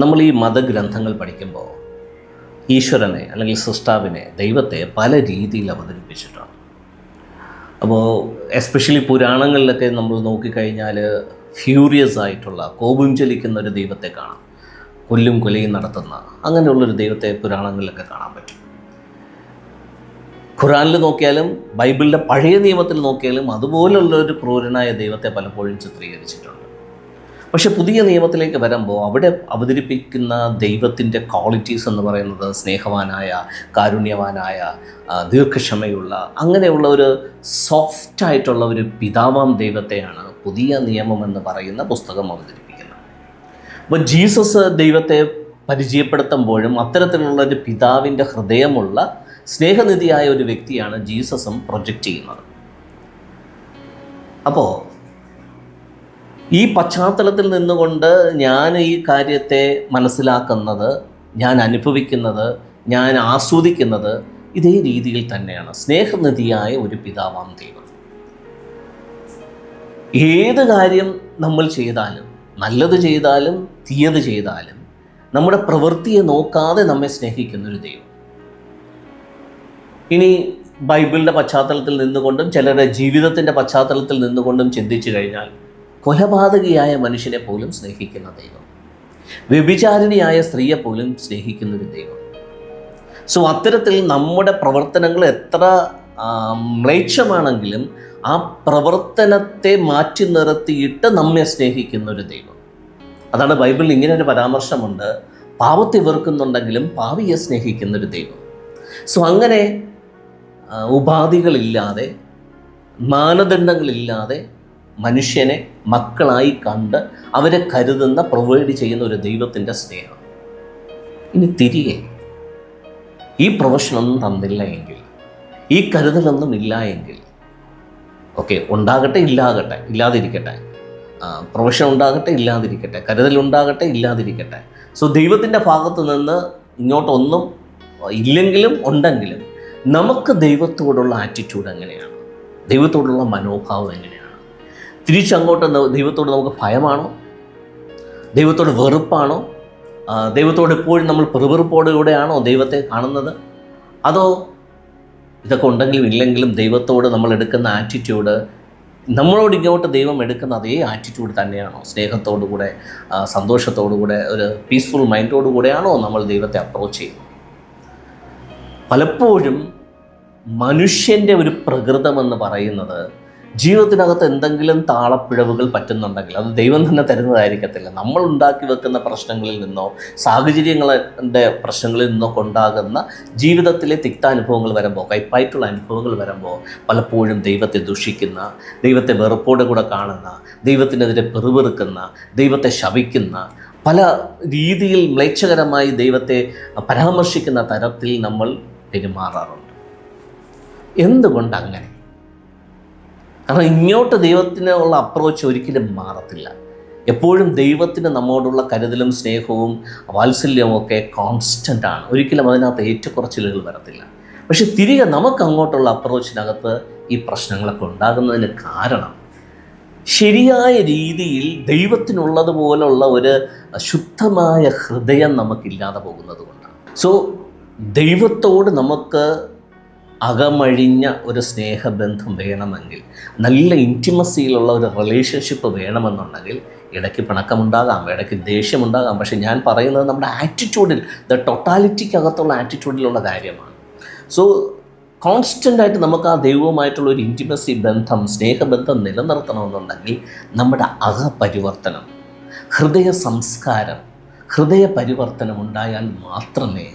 നമ്മൾ ഈ മതഗ്രന്ഥങ്ങൾ പഠിക്കുമ്പോൾ ഈശ്വരനെ അല്ലെങ്കിൽ സൃഷ്ടാവിനെ ദൈവത്തെ പല രീതിയിൽ അവതരിപ്പിച്ചിട്ടുണ്ട്. അപ്പോൾ എസ്പെഷ്യലി പുരാണങ്ങളിലൊക്കെ നമ്മൾ നോക്കിക്കഴിഞ്ഞാൽ ഫ്യൂരിയസ് ആയിട്ടുള്ള കോപം ചലിക്കുന്ന ഒരു ദൈവത്തെ കാണാം. കൊല്ലും കൊലയും നടത്തുന്ന അങ്ങനെയുള്ളൊരു ദൈവത്തെ പുരാണങ്ങളിലൊക്കെ കാണാൻ പറ്റും. ഖുറാനിൽ നോക്കിയാലും ബൈബിളിന്റെ പഴയ നിയമത്തിൽ നോക്കിയാലും അതുപോലുള്ള ഒരു ക്രൂരനായ ദൈവത്തെ പലപ്പോഴും ചിത്രീകരിച്ചിട്ടുണ്ട്. പക്ഷെ പുതിയ നിയമത്തിലേക്ക് വരുമ്പോൾ അവിടെ അവതരിപ്പിക്കുന്ന ദൈവത്തിന്റെ ക്വാളിറ്റീസ് എന്ന് പറയുന്നത് സ്നേഹവാനായ കാരുണ്യവാനായ ദീർഘക്ഷമയുള്ള അങ്ങനെയുള്ള ഒരു സോഫ്റ്റ് ആയിട്ടുള്ള ഒരു പിതാവാം ദൈവത്തെയാണ് പുതിയ നിയമം എന്ന് പറയുന്ന പുസ്തകം അവതരിപ്പിക്കുന്നത്. അപ്പോൾ ജീസസ് ദൈവത്തെ പരിചയപ്പെടുത്തുമ്പോഴും അത്തരത്തിലുള്ള ഒരു പിതാവിന്റെ ഹൃദയമുള്ള സ്നേഹനിധിയായ ഒരു വ്യക്തിയാണ് ജീസസും പ്രൊജക്റ്റ് ചെയ്യുന്നത്. അപ്പോൾ ഈ പശ്ചാത്തലത്തിൽ നിന്നുകൊണ്ട് ഞാൻ ഈ കാര്യത്തെ മനസ്സിലാക്കുന്നത് ഞാൻ അനുഭവിക്കുന്നത് ഞാൻ ആസ്വദിക്കുന്നത് ഇതേ രീതിയിൽ തന്നെയാണ്. സ്നേഹനിധിയായ ഒരു പിതാവാം ദൈവം. ഏത് കാര്യം നമ്മൾ ചെയ്താലും നല്ലത് ചെയ്താലും തീയത് ചെയ്താലും നമ്മുടെ പ്രവൃത്തിയെ നോക്കാതെ നമ്മെ സ്നേഹിക്കുന്ന ഒരു ദൈവം. ഇനി ബൈബിളിന്റെ പശ്ചാത്തലത്തിൽ നിന്നുകൊണ്ടും ചിലരുടെ ജീവിതത്തിന്റെ പശ്ചാത്തലത്തിൽ നിന്നുകൊണ്ടും ചിന്തിച്ചു കഴിഞ്ഞാൽ കൊലപാതകിയായ മനുഷ്യനെ പോലും സ്നേഹിക്കുന്ന ദൈവം. വ്യഭിചാരിണിയായ സ്ത്രീയെ പോലും സ്നേഹിക്കുന്ന ഒരു ദൈവം. സോ അത്തരത്തിൽ നമ്മുടെ പ്രവർത്തനങ്ങൾ എത്ര മ്ലേച്ഛമാണെങ്കിലും ആ പ്രവർത്തനത്തെ മാറ്റി നിർത്തിയിട്ട് നമ്മെ സ്നേഹിക്കുന്ന ഒരു ദൈവം. അതാണ് ബൈബിളിൽ ഇങ്ങനെ ഒരു പരാമർശമുണ്ട്. പാവത്തെ വെറുക്കുന്നുണ്ടെങ്കിലും പാവിയെ സ്നേഹിക്കുന്ന ഒരു ദൈവം. സോ അങ്ങനെ ഉപാധികളില്ലാതെ മാനദണ്ഡങ്ങളില്ലാതെ മനുഷ്യനെ മക്കളായി കണ്ട് അവരെ കരുതുന്ന പ്രൊവൈഡ് ചെയ്യുന്ന ഒരു ദൈവത്തിന്റെ സ്നേഹം. ഇനി തിരികെ ഈ പ്രൊഫഷനൊന്നും തന്നില്ല എങ്കിൽ ഈ കരുതലൊന്നും ഇല്ല എങ്കിൽ ഓക്കെ ഉണ്ടാകട്ടെ ഇല്ലാകട്ടെ ഇല്ലാതിരിക്കട്ടെ. പ്രൊഫഷൻ ഉണ്ടാകട്ടെ ഇല്ലാതിരിക്കട്ടെ കരുതൽ ഉണ്ടാകട്ടെ ഇല്ലാതിരിക്കട്ടെ. സോ ദൈവത്തിന്റെ ഭാഗത്ത് നിന്ന് ഇങ്ങോട്ടൊന്നും ഇല്ലെങ്കിലും ഉണ്ടെങ്കിലും നമുക്ക് ദൈവത്തോടുള്ള ആറ്റിറ്റ്യൂഡ് എങ്ങനെയാണ്? ദൈവത്തോടുള്ള മനോഭാവം എങ്ങനെയാണ്? തിരിച്ചങ്ങോട്ട് ദൈവത്തോട് നമുക്ക് ഭയമാണോ? ദൈവത്തോട് വെറുപ്പാണോ? ദൈവത്തോട് എപ്പോഴും നമ്മൾ പെറുപെറുപ്പോടുകൂടെയാണോ ദൈവത്തെ കാണുന്നത്? അതോ ഇതൊക്കെ ഉണ്ടെങ്കിലും ഇല്ലെങ്കിലും ദൈവത്തോട് നമ്മൾ എടുക്കുന്ന ആറ്റിറ്റ്യൂഡ് നമ്മളോട് ഇങ്ങോട്ട് ദൈവം എടുക്കുന്ന അതേ ആറ്റിറ്റ്യൂഡ് തന്നെയാണോ? സ്നേഹത്തോടു കൂടെ സന്തോഷത്തോടു കൂടെ ഒരു പീസ്ഫുൾ മൈൻഡോടു കൂടെയാണോ നമ്മൾ ദൈവത്തെ അപ്രോച്ച് ചെയ്യുന്നത്? പലപ്പോഴും മനുഷ്യന്റെ ഒരു പ്രകൃതമെന്ന് പറയുന്നത് ജീവിതത്തിനകത്ത് എന്തെങ്കിലും താളപ്പിഴവുകൾ പറ്റുന്നുണ്ടെങ്കിൽ അത് ദൈവം തന്നെ തരുന്നതായിരിക്കത്തില്ല. നമ്മൾ ഉണ്ടാക്കി വെക്കുന്ന പ്രശ്നങ്ങളിൽ നിന്നോ സാഹചര്യങ്ങളുടെ പ്രശ്നങ്ങളിൽ നിന്നോ കൊണ്ടാകുന്ന ജീവിതത്തിലെ തിക്താനുഭവങ്ങൾ വരുമ്പോൾ കൈപ്പായിട്ടുള്ള അനുഭവങ്ങൾ വരുമ്പോൾ പലപ്പോഴും ദൈവത്തെ ദുഷിക്കുന്ന ദൈവത്തെ വെറുപ്പോടെ കൂടെ കാണുന്ന ദൈവത്തിനെതിരെ പെറുപെറുക്കുന്ന ദൈവത്തെ ശപിക്കുന്ന പല രീതിയിൽ മ്ലേച്ഛകരമായി ദൈവത്തെ പരാമർശിക്കുന്ന തരത്തിൽ നമ്മൾ പെരുമാറാറുണ്ട്. എന്തുകൊണ്ട് അങ്ങനെ? കാരണം ഇങ്ങോട്ട് ദൈവത്തിനുള്ള അപ്രോച്ച് ഒരിക്കലും മാറത്തില്ല. എപ്പോഴും ദൈവത്തിന് നമ്മോടുള്ള കരുതലും സ്നേഹവും വാത്സല്യവും ഒക്കെ കോൺസ്റ്റന്റ് ആണ്. ഒരിക്കലും അതിനകത്ത് ഏറ്റക്കുറച്ചിലുകൾ വരത്തില്ല. പക്ഷെ തിരികെ നമുക്ക് അങ്ങോട്ടുള്ള അപ്രോച്ചിനകത്ത് ഈ പ്രശ്നങ്ങളൊക്കെ ഉണ്ടാകുന്നതിന് കാരണം ശരിയായ രീതിയിൽ ദൈവത്തിനുള്ളതുപോലുള്ള ഒരു ശുദ്ധമായ ഹൃദയം നമുക്കില്ലാതെ പോകുന്നത് കൊണ്ടാണ്. സോ ദൈവത്തോട് നമുക്ക് അകമഴിഞ്ഞ ഒരു സ്നേഹബന്ധം വേണമെങ്കിൽ നല്ല ഇന്റിമസിയിലുള്ള ഒരു റിലേഷൻഷിപ്പ് വേണമെന്നുണ്ടെങ്കിൽ ഇടയ്ക്ക് പിണക്കമുണ്ടാകാം ഇടയ്ക്ക് ദേഷ്യമുണ്ടാകാം. പക്ഷേ ഞാൻ പറയുന്നത് നമ്മുടെ ആറ്റിറ്റ്യൂഡിൽ ദ ടൊട്ടാലിറ്റിക്കകത്തുള്ള ആറ്റിറ്റ്യൂഡിലുള്ള കാര്യമാണ്. സോ കോൺസ്റ്റന്റായിട്ട് നമുക്ക് ആ ദൈവവുമായിട്ടുള്ള ഒരു ഇന്റിമസി ബന്ധം സ്നേഹബന്ധം നിലനിർത്തണമെന്നുണ്ടെങ്കിൽ നമ്മുടെ അകപരിവർത്തനം ഹൃദയ സംസ്കാരം ഹൃദയ പരിവർത്തനം ഉണ്ടായാൽ മാത്രമേ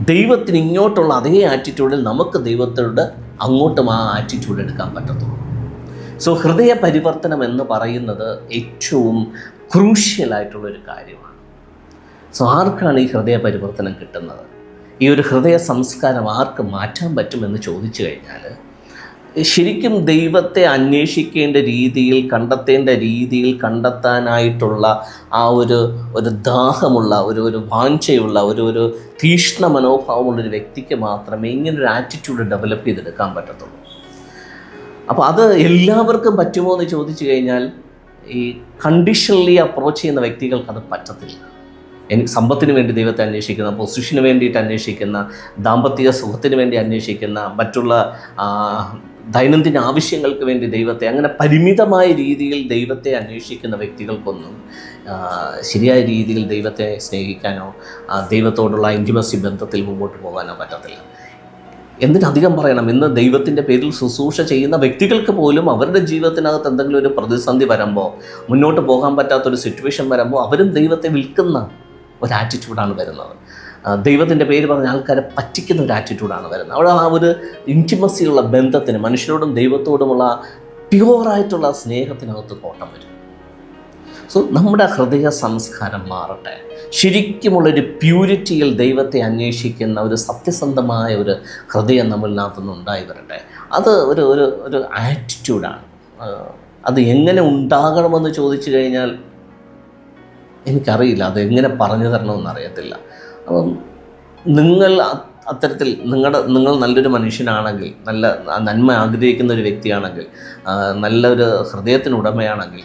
ദൈവത്തിന് ഇങ്ങോട്ടുള്ള അതേ ആറ്റിറ്റ്യൂഡിൽ നമുക്ക് ദൈവത്തോട് അങ്ങോട്ടും ആ ആറ്റിറ്റ്യൂഡ് എടുക്കാൻ പറ്റത്തുള്ളൂ. സോ ഹൃദയ പരിവർത്തനം എന്ന് പറയുന്നത് ഏറ്റവും ക്രൂഷ്യലായിട്ടുള്ളൊരു കാര്യമാണ്. സോ ആർക്കാണ് ഈ ഹൃദയ പരിവർത്തനം കിട്ടുന്നത്? ഈ ഒരു ഹൃദയ സംസ്കാരം ആർക്ക് മാറ്റാൻ പറ്റുമെന്ന് ചോദിച്ചു കഴിഞ്ഞാൽ ശരിക്കും ദൈവത്തെ അന്വേഷിക്കേണ്ട രീതിയിൽ കണ്ടെത്തേണ്ട രീതിയിൽ കണ്ടെത്താനായിട്ടുള്ള ആ ഒരു ഒരു ദാഹമുള്ള ഒരു ഒരു വാഞ്ചയുള്ള ഒരു ഒരു തീഷ്ണ മനോഭാവമുള്ള ഒരു വ്യക്തിക്ക് മാത്രമേ ഇങ്ങനൊരു ആറ്റിറ്റ്യൂഡ് ഡെവലപ്പ് ചെയ്തെടുക്കാൻ പറ്റത്തുള്ളൂ. അപ്പോൾ അത് എല്ലാവർക്കും പറ്റുമോ എന്ന് ചോദിച്ചു കഴിഞ്ഞാൽ ഈ കണ്ടീഷണലി അപ്രോച്ച് ചെയ്യുന്ന വ്യക്തികൾക്ക് അത് പറ്റത്തില്ല. എനിക്ക് സമ്പത്തിന് വേണ്ടി ദൈവത്തെ അന്വേഷിക്കുന്ന പൊസിഷന് വേണ്ടിയിട്ട് അന്വേഷിക്കുന്ന ദാമ്പത്തിക സുഖത്തിന് വേണ്ടി അന്വേഷിക്കുന്ന മറ്റുള്ള ദൈനംദിന ആവശ്യങ്ങൾക്ക് വേണ്ടി ദൈവത്തെ അങ്ങനെ പരിമിതമായ രീതിയിൽ ദൈവത്തെ അന്വേഷിക്കുന്ന വ്യക്തികൾക്കൊന്നും ശരിയായ രീതിയിൽ ദൈവത്തെ സ്നേഹിക്കാനോ ദൈവത്തോടുള്ള ഇന്റിമസി ബന്ധത്തിൽ മുമ്പോട്ട് പോകാനോ പറ്റത്തില്ല. എന്തിനധികം പറയണം ഇന്ന് ദൈവത്തിന്റെ പേരിൽ ശുശ്രൂഷ ചെയ്യുന്ന വ്യക്തികൾക്ക് പോലും അവരുടെ ജീവിതത്തിനകത്ത് എന്തെങ്കിലും ഒരു പ്രതിസന്ധി വരുമ്പോൾ മുന്നോട്ട് പോകാൻ പറ്റാത്തൊരു സിറ്റുവേഷൻ വരുമ്പോൾ അവരും ദൈവത്തെ വിൽക്കുന്ന ഒരു ആറ്റിറ്റ്യൂഡാണ് വരുന്നത്. ദൈവത്തിന്റെ പേര് പറഞ്ഞ ആൾക്കാരെ പറ്റിക്കുന്ന ഒരു ആറ്റിറ്റ്യൂഡാണ് വരുന്നത്. അവിടെ ആ ഒരു ഇന്റിമസിയുള്ള ബന്ധത്തിന് മനുഷ്യരോടും ദൈവത്തോടുമുള്ള പ്യുവറായിട്ടുള്ള സ്നേഹത്തിനകത്ത് കോട്ടം വരും. സോ നമ്മുടെ ഹൃദയ സംസ്കാരം മാറട്ടെ. ശരിക്കുമുള്ളൊരു പ്യൂരിറ്റിയിൽ ദൈവത്തെ അന്വേഷിക്കുന്ന ഒരു സത്യസന്ധമായ ഒരു ഹൃദയം നമ്മളിനകത്തുനിന്ന് ഉണ്ടായി വരട്ടെ. അത് ഒരു ഒരു ഒരു ആറ്റിറ്റ്യൂഡാണ് അത് എങ്ങനെ ഉണ്ടാകണമെന്ന് ചോദിച്ചു കഴിഞ്ഞാൽ എനിക്കറിയില്ല. അത് എങ്ങനെ പറഞ്ഞു തരണമെന്ന് അറിയത്തില്ല. അപ്പം നിങ്ങൾ അത്തരത്തിൽ നിങ്ങളുടെ നിങ്ങൾ നല്ലൊരു മനുഷ്യനാണെങ്കിൽ നല്ല നന്മ ആഗ്രഹിക്കുന്ന ഒരു വ്യക്തിയാണെങ്കിൽ നല്ലൊരു ഹൃദയത്തിന് ഉടമയാണെങ്കിൽ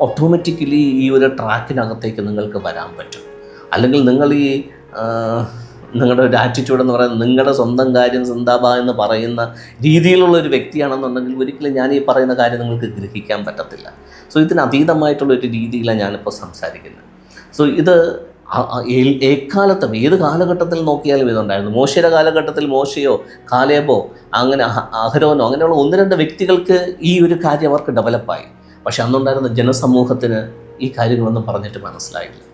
ഓട്ടോമാറ്റിക്കലി ഈ ഒരു ട്രാക്കിനകത്തേക്ക് നിങ്ങൾക്ക് വരാൻ പറ്റും. അല്ലെങ്കിൽ നിങ്ങൾ ഈ നിങ്ങളുടെ ഒരു ആറ്റിറ്റ്യൂഡ് എന്ന് പറയുന്നത് നിങ്ങളുടെ സ്വന്തം കാര്യം സിന്താബ എന്ന് പറയുന്ന രീതിയിലുള്ള ഒരു വ്യക്തിയാണെന്നുണ്ടെങ്കിൽ ഒരിക്കലും ഞാൻ ഈ പറയുന്ന കാര്യം നിങ്ങൾക്ക് ഗ്രഹിക്കാൻ പറ്റത്തില്ല. സോ ഇതിന് അതീതമായിട്ടുള്ള ഒരു രീതിയിലാണ് ഞാനിപ്പോൾ സംസാരിക്കുന്നത്. സോ ഇത് എക്കാലത്തും ഏത് കാലഘട്ടത്തിൽ നോക്കിയാലും ഇതുണ്ടായിരുന്നു. മോശയുടെ കാലഘട്ടത്തിൽ മോശയോ കാലേബോ അങ്ങനെ അഹ- അഹരോനോ അങ്ങനെയുള്ള ഒന്ന് രണ്ട് വ്യക്തികൾക്ക് ഈ ഒരു കാര്യം അവർക്ക് ഡെവലപ്പായി പക്ഷെ അന്നുണ്ടായിരുന്ന ജനസമൂഹത്തിന് ഈ കാര്യങ്ങളൊന്നും പറഞ്ഞിട്ട് മനസ്സിലായില്ല.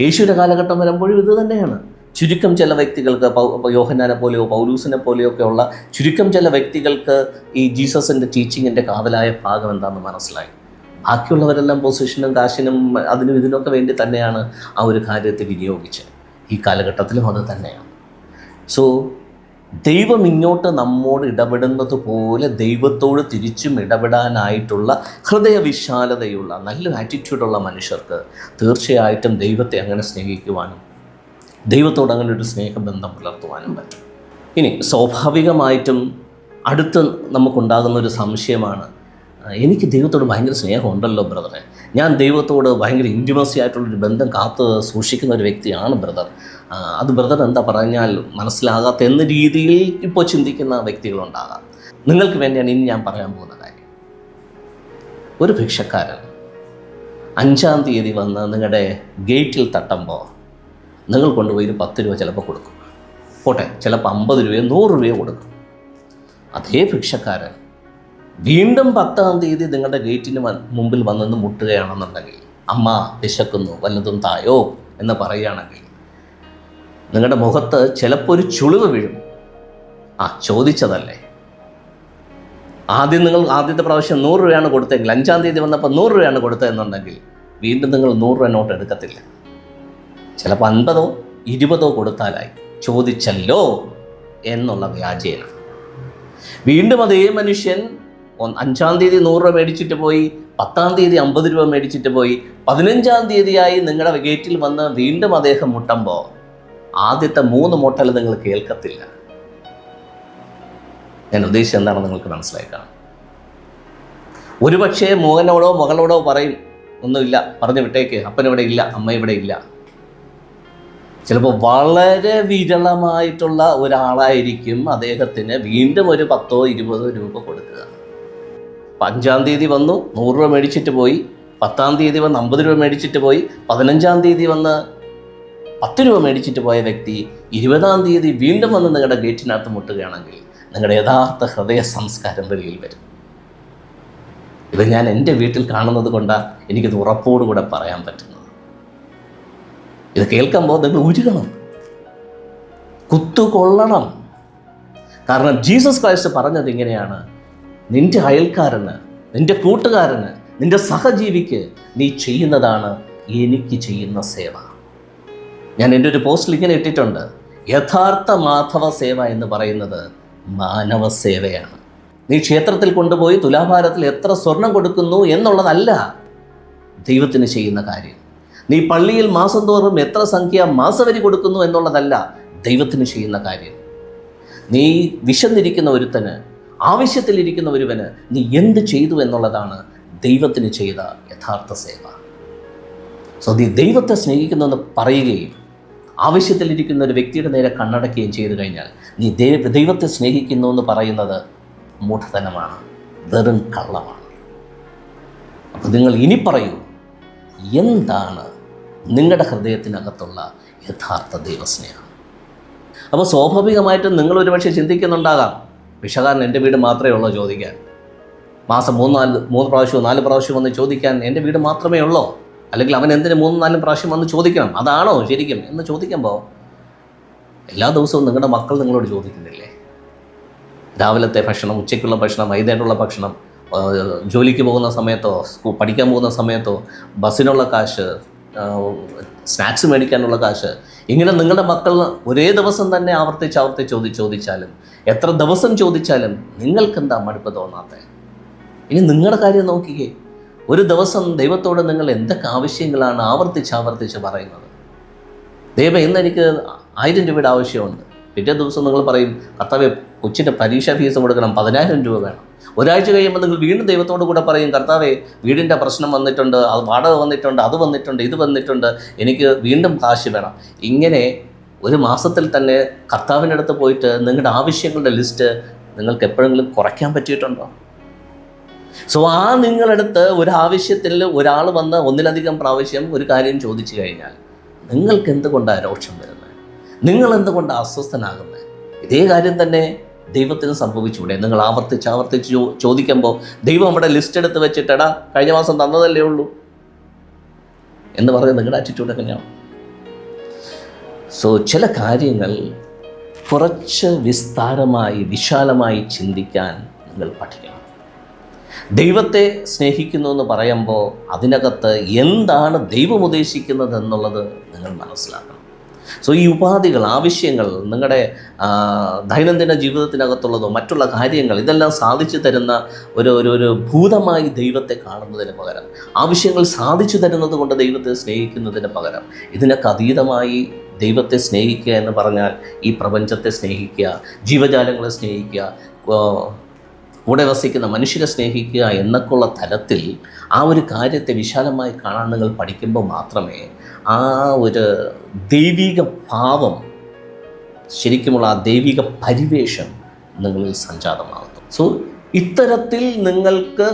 യേശുവിന്റെ കാലഘട്ടം വരുമ്പോഴും ഇത് തന്നെയാണ്. ചുരുക്കം ചില വ്യക്തികൾക്ക് യോഹന്നാനെ പോലെയോ പൗലൂസിനെ പോലെയോ ഒക്കെ ഉള്ള ചുരുക്കം ചില വ്യക്തികൾക്ക് ഈ ജീസസിന്റെ ടീച്ചിങ്ങിന്റെ കാതലായ ഭാഗം എന്താണെന്ന് മനസ്സിലായി. ബാക്കിയുള്ളവരെല്ലാം പൊസിഷനും കാശിനും അതിനും ഇതിനൊക്കെ വേണ്ടി തന്നെയാണ് ആ ഒരു കാര്യത്തെ വിനിയോഗിച്ചത്. ഈ കാലഘട്ടത്തിലും അത് തന്നെയാണ്. സോ ദൈവം ഇങ്ങോട്ട് നമ്മോട് ഇടപെടുന്നത് പോലെ ദൈവത്തോട് തിരിച്ചും ഇടപെടാനായിട്ടുള്ള ഹൃദയവിശാലതയുള്ള നല്ല ആറ്റിറ്റ്യൂഡുള്ള മനുഷ്യർക്ക് തീർച്ചയായിട്ടും ദൈവത്തെ അങ്ങനെ സ്നേഹിക്കുവാനും ദൈവത്തോട് അങ്ങനെ ഒരു സ്നേഹബന്ധം പുലർത്തുവാനും പറ്റും. ഇനി സ്വാഭാവികമായിട്ടും അടുത്ത് നമുക്കുണ്ടാകുന്ന ഒരു സംശയമാണ് എനിക്ക് ദൈവത്തോട് ഭയങ്കര സ്നേഹമുണ്ടല്ലോ ബ്രദറെ ഞാൻ ദൈവത്തോട് ഭയങ്കര ഇന്റിമസി ആയിട്ടുള്ളൊരു ബന്ധം കാത്ത് സൂക്ഷിക്കുന്ന ഒരു വ്യക്തിയാണ് ബ്രദർ അത് ബ്രദർ എന്താ പറഞ്ഞാൽ മനസ്സിലാകാത്ത എന്ന രീതിയിൽ ഇപ്പോൾ ചിന്തിക്കുന്ന വ്യക്തികളുണ്ടാകാം. നിങ്ങൾക്ക് വേണ്ടിയാണ് ഇനി ഞാൻ പറയാൻ പോകുന്ന കാര്യം. ഒരു ഭിക്ഷക്കാരൻ അഞ്ചാം തീയതി വന്ന് നിങ്ങളുടെ ഗേറ്റിൽ തട്ടുമ്പോൾ നിങ്ങൾ കൊണ്ടുപോയി പത്ത് രൂപ ചിലപ്പോൾ കൊടുക്കും. പോട്ടെ ചിലപ്പോൾ അമ്പത് രൂപയോ നൂറ് രൂപയോ കൊടുക്കും. അതേ ഭിക്ഷക്കാരൻ വീണ്ടും പത്താം തീയതി നിങ്ങളുടെ ഗേറ്റിന് മുമ്പിൽ വന്നെന്ന് മുട്ടുകയാണെന്നുണ്ടെങ്കിൽ അമ്മ വിശക്കുന്നു വല്ലതും തായോ? എന്ന് പറയുകയാണെങ്കിൽ നിങ്ങളുടെ മുഖത്ത് ചിലപ്പോൾ ഒരു ചുളിവ് വീഴും. ആ ചോദിച്ചതല്ലേ? ആദ്യം നിങ്ങൾ ആദ്യത്തെ പ്രാവശ്യം നൂറ് രൂപയാണ് കൊടുത്തെങ്കിൽ അഞ്ചാം തീയതി വന്നപ്പോൾ നൂറ് രൂപയാണ് കൊടുത്തതെന്നുണ്ടെങ്കിൽ വീണ്ടും നിങ്ങൾ നൂറ് രൂപ നോട്ട് എടുക്കത്തില്ല. ചിലപ്പോൾ അൻപതോ ഇരുപതോ കൊടുത്താലായി. ചോദിച്ചല്ലോ എന്നുള്ള വ്യാജേന. വീണ്ടും അതേ മനുഷ്യൻ അഞ്ചാം തീയതി നൂറ് രൂപ മേടിച്ചിട്ട് പോയി പത്താം തീയതി അമ്പത് രൂപ മേടിച്ചിട്ട് പോയി പതിനഞ്ചാം തീയതിയായി നിങ്ങളുടെ ഗേറ്റിൽ വന്ന് വീണ്ടും അദ്ദേഹം മുട്ടുമ്പോൾ ആദ്യത്തെ മൂന്ന് മുട്ടൽ നിങ്ങൾ കേൾക്കത്തില്ല. ഞാൻ ഉദ്ദേശിച്ചത് എന്താണെന്ന് നിങ്ങൾക്ക് മനസ്സിലാക്കാം ഒരുപക്ഷേ മോഹനോടോ മകളോടോ പറയും ഒന്നുമില്ല പറഞ്ഞു വിട്ടേക്ക് അപ്പൻ ഇവിടെ ഇല്ല അമ്മ ഇവിടെ ഇല്ല. ചിലപ്പോൾ വളരെ വിരളമായിട്ടുള്ള ഒരാളായിരിക്കും അദ്ദേഹത്തിന് വീണ്ടും ഒരു പത്തോ ഇരുപതോ രൂപ കൊടുക്കുക. അഞ്ചാം തീയതി വന്നു നൂറ് രൂപ മേടിച്ചിട്ട് പോയി. പത്താം തീയതി വന്ന് അമ്പത് രൂപ മേടിച്ചിട്ട് പോയി. പതിനഞ്ചാം തീയതി വന്ന് പത്ത് രൂപ മേടിച്ചിട്ട് പോയ വ്യക്തി ഇരുപതാം തീയതി വീണ്ടും വന്ന് നിങ്ങളുടെ ഗേറ്റിനകത്ത് മുട്ടുകയാണെങ്കിൽ നിങ്ങളുടെ യഥാർത്ഥ ഹൃദയ സംസ്കാരം വെളിയിൽ വരും. ഇത് ഞാൻ എന്റെ വീട്ടിൽ കാണുന്നത് കൊണ്ടാണ് എനിക്കിത് ഉറപ്പോടുകൂടെ പറയാൻ പറ്റുന്നത്. ഇത് കേൾക്കുമ്പോൾ നിങ്ങൾ ഉരുകണം. കുത്തുകൊള്ളണം. കാരണം ജീസസ് ക്രൈസ്റ്റ് പറഞ്ഞത് ഇങ്ങനെയാണ്. നിന്റെ അയൽക്കാരന് നിന്റെ കൂട്ടുകാരന് നിന്റെ സഹജീവിക്ക് നീ ചെയ്യുന്നതാണ് എനിക്ക് ചെയ്യുന്ന സേവ. ഞാൻ എന്റെ ഒരു പോസ്റ്റിൽ ഇങ്ങനെ ഇട്ടിട്ടുണ്ട്. യഥാർത്ഥ മാധവ സേവ എന്ന് പറയുന്നത് മാനവ സേവയാണ്. നീ ക്ഷേത്രത്തിൽ കൊണ്ടുപോയി തുലാഭാരത്തിൽ എത്ര സ്വർണം കൊടുക്കുന്നു എന്നുള്ളതല്ല ദൈവത്തിന് ചെയ്യുന്ന കാര്യം. നീ പള്ളിയിൽ മാസം തോറും എത്ര സംഖ്യ മാസവരി കൊടുക്കുന്നു എന്നുള്ളതല്ല ദൈവത്തിന് ചെയ്യുന്ന കാര്യം. നീ വിശന്നിരിക്കുന്ന ഒരുത്തന് ആവശ്യത്തിലിരിക്കുന്ന ഒരുവന് നീ എന്ത് ചെയ്തു എന്നുള്ളതാണ് ദൈവത്തിന് ചെയ്ത യഥാർത്ഥ സേവ. സോ നീ ദൈവത്തെ സ്നേഹിക്കുന്നെന്ന് പറയുകയും ആവശ്യത്തിലിരിക്കുന്ന ഒരു വ്യക്തിയുടെ നേരെ കണ്ണടക്കുകയും ചെയ്തു കഴിഞ്ഞാൽ നീ ദൈവ ദൈവത്തെ സ്നേഹിക്കുന്നു എന്ന് പറയുന്നത് മൂഢതനമാണ് വെറും കള്ളമാണ്. അപ്പോൾ നിങ്ങൾ ഇനി പറയൂ എന്താണ് നിങ്ങളുടെ ഹൃദയത്തിനകത്തുള്ള യഥാർത്ഥ ദൈവസ്നേഹം? അപ്പോൾ സ്വാഭാവികമായിട്ടും നിങ്ങൾ ഒരുപക്ഷെ ചിന്തിക്കുന്നുണ്ടാകാം വിഷകാരൻ എന്റെ വീട് മാത്രമേ ഉള്ളോ ചോദിക്കാൻ? മാസം മൂന്ന് നാല് മൂന്ന് പ്രാവശ്യമോ നാല് പ്രാവശ്യം വന്ന് ചോദിക്കാൻ എന്റെ വീട് മാത്രമേ ഉള്ളോ? അല്ലെങ്കിൽ അവൻ എന്തിന് മൂന്ന് നാല് പ്രാവശ്യം വന്ന് ചോദിക്കണം? അതാണോ ശരിക്കും എന്ന് ചോദിക്കുമ്പോൾ എല്ലാ ദിവസവും നിങ്ങളുടെ മക്കൾ നിങ്ങളോട് ചോദിക്കുന്നില്ലേ? രാവിലത്തെ ഭക്ഷണം ഉച്ചയ്ക്കുള്ള ഭക്ഷണം വൈകുന്നേരമുള്ള ഭക്ഷണം ജോലിക്ക് പോകുന്ന സമയത്തോ സ്കൂ പഠിക്കാൻ പോകുന്ന സമയത്തോ ബസ്സിനുള്ള കാശ് സ്നാക്സ് മേടിക്കാനുള്ള കാശ് ഇങ്ങനെ നിങ്ങളുടെ മക്കൾ ഒരേ ദിവസം തന്നെ ആവർത്തിച്ച് ആവർത്തിച്ച് ചോദി ചോദിച്ചാലും എത്ര ദിവസം ചോദിച്ചാലും നിങ്ങൾക്കെന്താ മടുപ്പ് തോന്നാത്ത ഇനി നിങ്ങളുടെ കാര്യം നോക്കിക്കേ. ഒരു ദിവസം ദൈവത്തോട് നിങ്ങൾ എന്തൊക്കെ ആവശ്യങ്ങളാണ് ആവർത്തിച്ച് ആവർത്തിച്ച് പറയുന്നത്? ദൈവം ഇന്ന് എനിക്ക് ആയിരം രൂപയുടെ ആവശ്യമുണ്ട്. പിറ്റേ ദിവസം നിങ്ങൾ പറയും കർത്താവ് കൊച്ചിന്റെ പരീക്ഷാ ഫീസ് കൊടുക്കണം പതിനായിരം രൂപ വേണം. ഒരാഴ്ച കഴിയുമ്പോൾ നിങ്ങൾ വീണ്ടും ദൈവത്തോട് കൂടെ പറയും കർത്താവേ വീടിന്റെ പ്രശ്നം വന്നിട്ടുണ്ട് അത് വാടക വന്നിട്ടുണ്ട് അത് വന്നിട്ടുണ്ട് ഇത് വന്നിട്ടുണ്ട്. എനിക്ക് വീണ്ടും കാശ് വേണം. ഇങ്ങനെ ഒരു മാസത്തിൽ തന്നെ കർത്താവിന്റെ അടുത്ത് പോയിട്ട് നിങ്ങളുടെ ആവശ്യങ്ങളുടെ ലിസ്റ്റ് നിങ്ങൾക്ക് എപ്പോഴെങ്കിലും കുറയ്ക്കാൻ പറ്റിയിട്ടുണ്ടോ? സോ ആ നിങ്ങളടുത്ത് ഒരു ആവശ്യത്തിൽ ഒരാൾ വന്ന് ഒന്നിലധികം പ്രാവശ്യം ഒരു കാര്യം ചോദിച്ചു കഴിഞ്ഞാൽ നിങ്ങൾക്ക് എന്തുകൊണ്ടാണ് രോക്ഷം വരുന്നത്? നിങ്ങൾ എന്തുകൊണ്ടാണ് അസ്വസ്ഥനാകുന്നത്? ഇതേ കാര്യം തന്നെ ദൈവത്തിന് സംഭവിച്ചൂടെ? നിങ്ങൾ ആവർത്തിച്ച് ആവർത്തിച്ച് ചോദിക്കുമ്പോൾ ദൈവം അവിടെ ലിസ്റ്റ് എടുത്ത് വെച്ചിട്ടടാ കഴിഞ്ഞ മാസം തന്നതല്ലേ ഉള്ളൂ? എന്ന് പറഞ്ഞ് നിങ്ങളുടെ ആറ്റിറ്റ്യൂഡ് എങ്ങനെയാണ് സോ ചില കാര്യങ്ങൾ കുറച്ച് വിസ്താരമായി വിശാലമായി ചിന്തിക്കാൻ നിങ്ങൾ പഠിക്കണം. ദൈവത്തെ സ്നേഹിക്കുന്നു എന്ന് പറയുമ്പോൾ അതിനകത്ത് എന്താണ് ദൈവം ഉദ്ദേശിക്കുന്നത് എന്നുള്ളത് നിങ്ങൾ മനസ്സിലാക്കണം. സോ ഈ ഉപാധികൾ ആവശ്യങ്ങൾ നിങ്ങളുടെ ദൈനംദിന ജീവിതത്തിനകത്തുള്ളതോ മറ്റുള്ള കാര്യങ്ങൾ ഇതെല്ലാം സാധിച്ചു തരുന്ന ഒരു ഒരു ഒരു ഭൂതമായി ദൈവത്തെ കാണുന്നതിന് പകരം ആവശ്യങ്ങൾ സാധിച്ചു തരുന്നത് കൊണ്ട് ദൈവത്തെ സ്നേഹിക്കുന്നതിന് പകരം ഇതിനൊക്കെ അതീതമായി ദൈവത്തെ സ്നേഹിക്കുക എന്ന് പറഞ്ഞാൽ ഈ പ്രപഞ്ചത്തെ സ്നേഹിക്കുക ജീവജാലങ്ങളെ സ്നേഹിക്കുക കൂടെ വസിക്കുന്ന മനുഷ്യരെ സ്നേഹിക്കുക എന്നൊക്കെയുള്ള തലത്തിൽ ആ ഒരു കാര്യത്തെ വിശാലമായി കാണാൻ നിങ്ങൾ പഠിക്കുമ്പോൾ മാത്രമേ ആ ഒരു ദൈവിക ഭാവം ശരിക്കുമുള്ള ആ ദൈവിക പരിവേഷം നിങ്ങളിൽ സംജാതമാകുന്നു. സോ ഇത്തരത്തിൽ നിങ്ങൾക്ക്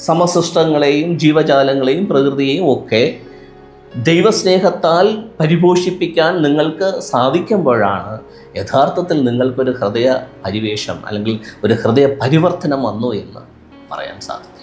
സമസൃഷ്ടങ്ങളെയും ജീവജാലങ്ങളെയും പ്രകൃതിയെയും ഒക്കെ ദൈവസ്നേഹത്താൽ പരിപോഷിപ്പിക്കാൻ നിങ്ങൾക്ക് സാധിക്കുമ്പോഴാണ് യഥാർത്ഥത്തിൽ നിങ്ങൾക്കൊരു ഹൃദയ പരിവേഷം അല്ലെങ്കിൽ ഒരു ഹൃദയ പരിവർത്തനം വന്നു എന്ന് പറയാൻ സാധിക്കും.